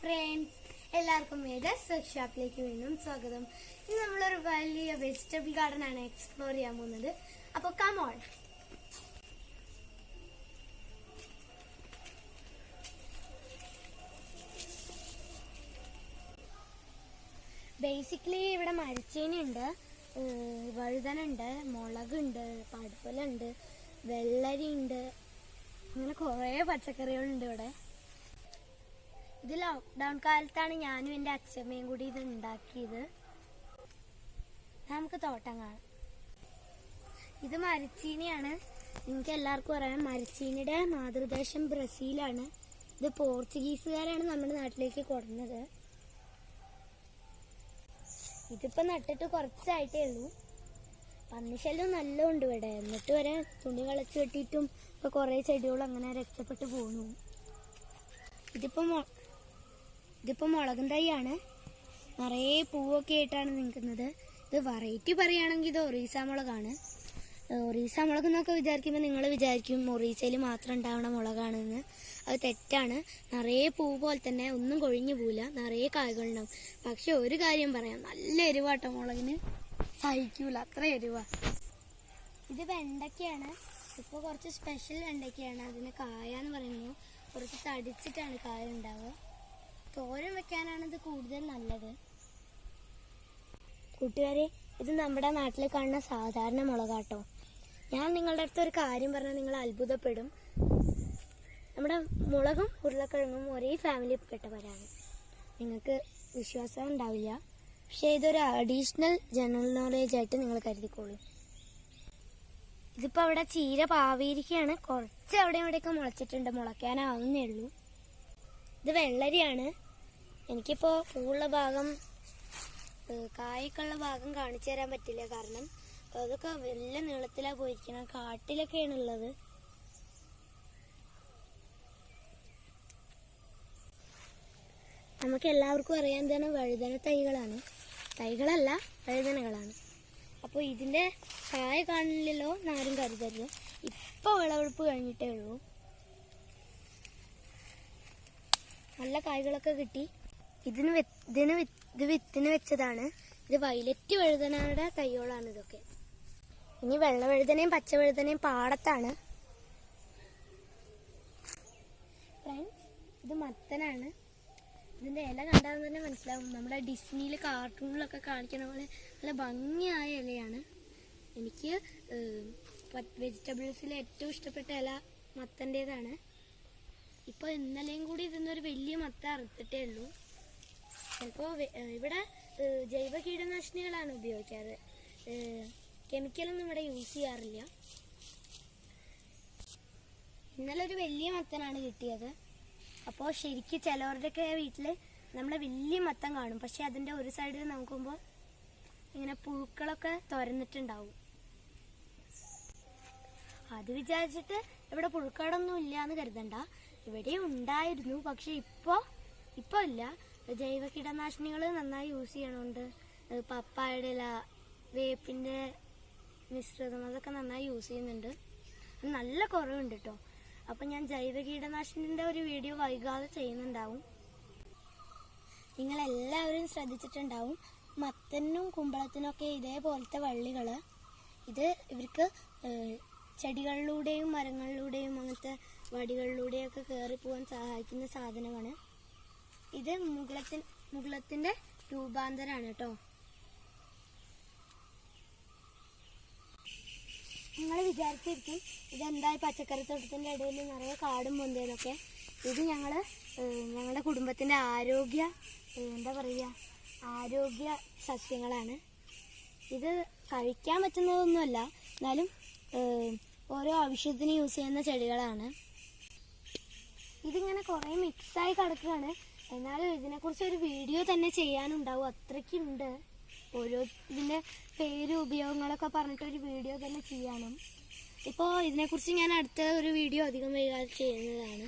Friends എല്ലാവർക്കും മേഡസ് ഷോപ്പിലേക്ക് വീണ്ടും സ്വാഗതം. ഇന്ന് നമ്മളൊരു വലിയ വെജിറ്റബിൾ ഗാർഡൻ ആണ് എക്സ്പ്ലോർ ചെയ്യാൻ പോകുന്നത്. അപ്പോൾ കമോൾ ബേസിക്കലി ഇവിടെ മരിച്ചീനുണ്ട് വഴുതനുണ്ട് മുളകുണ്ട് പടുപ്പലുണ്ട് വെള്ളരിയുണ്ട് അങ്ങനെ കുറേ പച്ചക്കറികളുണ്ട് ഇവിടെ. ഇത് ലോക്ക്ഡൗൺ കാലത്താണ് ഞാനും എന്റെ അച്ഛമ്മയും കൂടി ഇത് ഉണ്ടാക്കിയത്. നമുക്ക് തോട്ടം കാണാം. ഇത് മരച്ചീനിയാണ്. നിങ്ങൾക്ക് എല്ലാവർക്കും അറിയാം മരച്ചീനിയുടെ മാതൃദേശം ബ്രസീലാണ്. ഇത് പോർച്ചുഗീസുകാരാണ് നമ്മുടെ നാട്ടിലേക്ക് കൊടുന്നത് ഇതിപ്പോൾ നട്ടിട്ട് കുറച്ചായിട്ടേ ഉള്ളൂ. പന്നിശല്യം നല്ല ഉണ്ട് ഇവിടെ. എന്നിട്ട് വരെ തുണി കളച്ച് കെട്ടിയിട്ടും ഇപ്പം കുറേ ചെടികൾ അങ്ങനെ രക്ഷപ്പെട്ടു പോകുന്നു ഇതിപ്പോ മൊ- ഇതിപ്പോ മുളകും തൈയാണ്. നിറയെ പൂവൊക്കെ ആയിട്ടാണ് നിൽക്കുന്നത്. ഇത് വെറൈറ്റി പറയുകയാണെങ്കിൽ ഇത് ഒറീസ മുളകാണ്. ഒറീസ മുളക് എന്നൊക്കെ വിചാരിക്കുമ്പോൾ നിങ്ങൾ വിചാരിക്കും ഒറീസയിൽ മാത്രം ഉണ്ടാവുന്ന മുളകാണെന്ന്. അത് തെറ്റാണ്. നിറയെ പൂ പോലെ തന്നെ ഒന്നും കൊഴിഞ്ഞു പോവില്ല. നിറയെ കായകളുണ്ടാവും പക്ഷെ ഒരു കാര്യം പറയാം. നല്ല എരിവാട്ടോ മുളകിന്. സഹിക്കൂല. അത്ര എരിവാ. ഇത് വെണ്ടയ്ക്കയാണ് ഇപ്പോൾ കുറച്ച് സ്പെഷ്യൽ വെണ്ടയ്ക്കയാണ് അതിന് കായ എന്ന് പറയുന്നു. കുറച്ച് തടിച്ചിട്ടാണ് കായ ഉണ്ടാവുക. തോരൻ വെക്കാനാണ് ഇത് കൂടുതൽ നല്ലത്. കൂട്ടുകാരെ ഇത് നമ്മുടെ നാട്ടിൽ കാണുന്ന സാധാരണ മുളകാട്ടോ. ഞാൻ നിങ്ങളുടെ അടുത്ത് ഒരു കാര്യം പറഞ്ഞാൽ നിങ്ങൾ അത്ഭുതപ്പെടും. നമ്മുടെ മുളകും ഉരുളക്കിഴങ്ങും ഒരേ ഫാമിലി പെട്ടവരാണ്. നിങ്ങൾക്ക് വിശ്വാസം ഉണ്ടാവില്ല. പക്ഷേ ഇതൊരു അഡീഷണൽ ജനറൽ നോളേജ് ആയിട്ട് നിങ്ങൾ കരുതിക്കോളൂ. ഇതിപ്പോൾ അവിടെ ചീര പാവിയിരിക്കുകയാണ് കുറച്ച് അവിടെ ഇവിടെയൊക്കെ മുളച്ചിട്ടുണ്ട്. മുളയ്ക്കാനാവുന്നേ ഉള്ളൂ. ഇത് വെള്ളരിയാണ്. എനിക്കിപ്പോ പൂവുള്ള ഭാഗം കായ്ക്കുള്ള ഭാഗം കാണിച്ചു തരാൻ പറ്റില്ല. കാരണം അതൊക്കെ വലിയ നീളത്തിലാ പോയിരിക്കണം കാട്ടിലൊക്കെയാണ് ഉള്ളത് നമുക്ക് എല്ലാവർക്കും അറിയാൻ തന്നെ വഴുതന തൈകളാണ്. തൈകളല്ല വഴുതനകളാണ്. അപ്പോൾ ഇതിന്റെ കായ കാണില്ലല്ലോ എന്നാരും കരുതരുത്. ഇപ്പൊ വിളവെടുപ്പ് കഴിഞ്ഞിട്ടേ ഉള്ളൂ. നല്ല കായ്കളൊക്കെ കിട്ടി. ഇതിന് ഇതിന് ഇത് വിത്തിന് വെച്ചതാണ്. ഇത് വയലറ്റ് വഴുതനയുടെ തൈകളാണ് ഇതൊക്കെ. ഇനി വെള്ള വഴുതനയും പച്ച വഴുതനയും പാടത്താണ്. ഇത് മത്തനാണ്. ഇതിന്റെ ഇല കണ്ടാൽ തന്നെ മനസ്സിലാവും. നമ്മുടെ ഡിസ്നിയിൽ കാർട്ടൂണിലൊക്കെ കാണിക്കുന്ന പോലെ നല്ല ഭംഗിയായ ഇലയാണ്. എനിക്ക് വെജിറ്റബിൾസിൽ ഏറ്റവും ഇഷ്ടപ്പെട്ട ഇല മത്തന്റെതാണ് ഇപ്പോൾ ഇന്നലെയും കൂടി ഇതിന്നൊരു വലിയ മത്ത അറുത്തിട്ടേ ഉള്ളൂ. ചിലപ്പോൾ ഇവിടെ ജൈവ കീടനാശിനികളാണ് ഉപയോഗിക്കാറ്. കെമിക്കലൊന്നും ഇവിടെ യൂസ് ചെയ്യാറില്ല. ഇന്നലെ ഒരു വലിയ മത്തനാണ് കിട്ടിയത്. അപ്പോൾ ശരിക്കും ചിലവരുടെയൊക്കെ വീട്ടിൽ നമ്മളെ വലിയ മത്തം കാണും. പക്ഷെ അതിന്റെ ഒരു സൈഡിൽ നോക്കുമ്പോൾ ഇങ്ങനെ പുഴുക്കളൊക്കെ തുരന്നിട്ടുണ്ടാവും. അത് വിചാരിച്ചിട്ട് ഇവിടെ പുഴുക്കാടൊന്നും ഇല്ല എന്ന് കരുതണ്ട. ഇവിടെ ഉണ്ടായിരുന്നു. പക്ഷെ ഇപ്പോൾ ഇപ്പോൾ ഇല്ല. ജൈവ കീടനാശിനികൾ നന്നായി യൂസ് ചെയ്യണമുണ്ട് പപ്പായുടെ ഇല വേപ്പിന്റെ മിശ്രിതം അതൊക്കെ നന്നായി യൂസ് ചെയ്യുന്നുണ്ട്. നല്ല കുറവുണ്ട് കേട്ടോ അപ്പം ഞാൻ ജൈവ കീടനാശിനിന്റെ ഒരു വീഡിയോ വൈകാതെ ചെയ്യുന്നുണ്ടാവും. നിങ്ങൾ എല്ലാവരും ശ്രദ്ധിച്ചിട്ടുണ്ടാവും. മത്തനും കുമ്പളത്തിനൊക്കെ ഇതേപോലത്തെ വള്ളികൾ ഇത് ഇവർക്ക് ചെടികളിലൂടെയും മരങ്ങളിലൂടെയും അങ്ങനത്തെ വടികളിലൂടെയൊക്കെ കയറി പോകാൻ സഹായിക്കുന്ന സാധനമാണ്. ഇത് മുകളത്തിൻ മുകളത്തിന്റെ രൂപാന്തരാണ് കേട്ടോ. നിങ്ങൾ വിചാരിച്ചിരിക്കും ഇതെന്താ ഈ പച്ചക്കറി തോട്ടത്തിന്റെ ഇടയിൽ നിറയെ കാടും പൊന്തേന്നൊക്കെ ഇത് ഞങ്ങൾ ഞങ്ങളുടെ കുടുംബത്തിന്റെ ആരോഗ്യ എന്താ പറയുക ആരോഗ്യ സസ്യങ്ങളാണ്. ഇത് കഴിക്കാൻ പറ്റുന്നതൊന്നുമല്ല എന്നാലും ഓരോ ആവശ്യത്തിന് യൂസ് ചെയ്യുന്ന ചെടികളാണ്. ഇതിങ്ങനെ കുറേ മിക്സായി കിടക്കുകയാണ്. എന്നാലും ഇതിനെക്കുറിച്ച് ഒരു വീഡിയോ തന്നെ ചെയ്യാനുണ്ടാവും. അത്രയ്ക്കുണ്ട്. ഓരോ ഇതിന്റെ പേര് ഉപയോഗങ്ങളൊക്കെ പറഞ്ഞിട്ട് ഒരു വീഡിയോ തന്നെ ചെയ്യാനും. ഇപ്പോൾ ഇതിനെക്കുറിച്ച് ഞാൻ അടുത്ത ഒരു വീഡിയോ അധികം വൈകാതെ ചെയ്യുന്നതാണ്.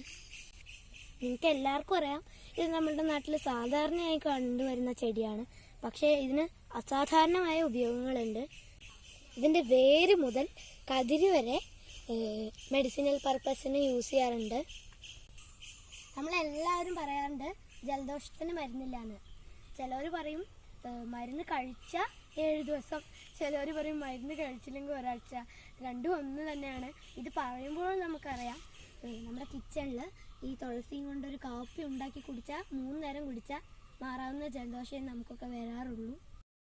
നിങ്ങൾക്ക് എല്ലാവർക്കും അറിയാം ഇത് നമ്മുടെ നാട്ടിൽ സാധാരണയായി കണ്ടുവരുന്ന ചെടിയാണ്. പക്ഷേ ഇതിന് അസാധാരണമായ ഉപയോഗങ്ങളുണ്ട്. ഇതിന്റെ വേര് മുതൽ കതിരി വരെ മെഡിസിനൽ പർപ്പസിന് യൂസ് ചെയ്യാറുണ്ട്. നമ്മളെല്ലാവരും പറയാറുണ്ട് ജലദോഷത്തിന് മരുന്നില്ലാന്ന്. ചിലവർ പറയും മരുന്ന് കഴിച്ച ഏഴ് ദിവസം. ചിലവർ പറയും മരുന്ന് കഴിച്ചില്ലെങ്കിൽ ഒരാഴ്ച. രണ്ടും ഒന്ന് തന്നെയാണ്. ഇത് പറയുമ്പോൾ നമുക്കറിയാം. നമ്മുടെ കിച്ചണിൽ ഈ തുളസിയും കൊണ്ടൊരു കാപ്പി ഉണ്ടാക്കി കുടിച്ചാൽ മൂന്ന് നേരം കുടിച്ചാൽ മാറാവുന്ന ജലദോഷം നമുക്കൊക്കെ വരാറുള്ളൂ.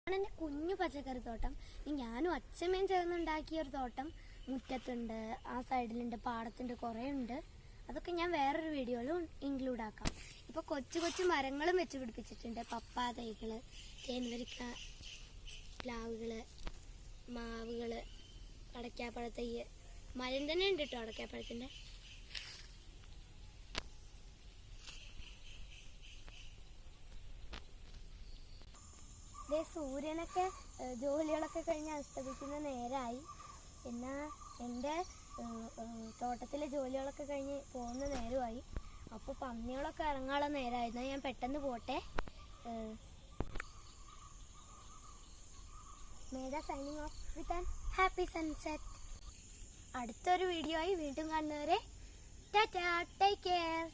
ആണ് കുഞ്ഞു പച്ചക്കറി തോട്ടം. ഞാനും അച്ഛമ്മയും ചേർന്നുണ്ടാക്കിയ ഒരു തോട്ടം മുറ്റത്തുണ്ട് ആ സൈഡിലുണ്ട് പാടത്തുണ്ട് കുറേ ഉണ്ട് അതൊക്കെ ഞാൻ വേറൊരു വീഡിയോയിലും ഇൻക്ലൂഡ് ആക്കാം. ഇപ്പൊ കൊച്ചു കൊച്ചു മരങ്ങളും വെച്ച് പിടിപ്പിച്ചിട്ടുണ്ട്. പപ്പാ തൈകൾ തേൻവരിക്ക പ്ലാവുകൾ മാവുകൾ അടയ്ക്കാപ്പഴ തയ്യ് മരം തന്നെ ഉണ്ട് കേട്ടോ അടയ്ക്കാപ്പഴത്തിന്റെ. ദേ സൂര്യനൊക്കെ ജോലികളൊക്കെ കഴിഞ്ഞ് അസ്തമിക്കുന്ന നേരായി. പിന്നെ എന്റെ തോട്ടത്തിലെ ജോലികളൊക്കെ കഴിഞ്ഞ് പോകുന്ന നേരമായി. അപ്പോൾ പന്നികളൊക്കെ ഇറങ്ങാനുള്ള നേരമായിരുന്നു ഞാൻ പെട്ടെന്ന് പോട്ടെ. Megha signing off with an happy sunset അടുത്തൊരു വീഡിയോ ആയി വീണ്ടും കാണുന്നവരെ. Tata take care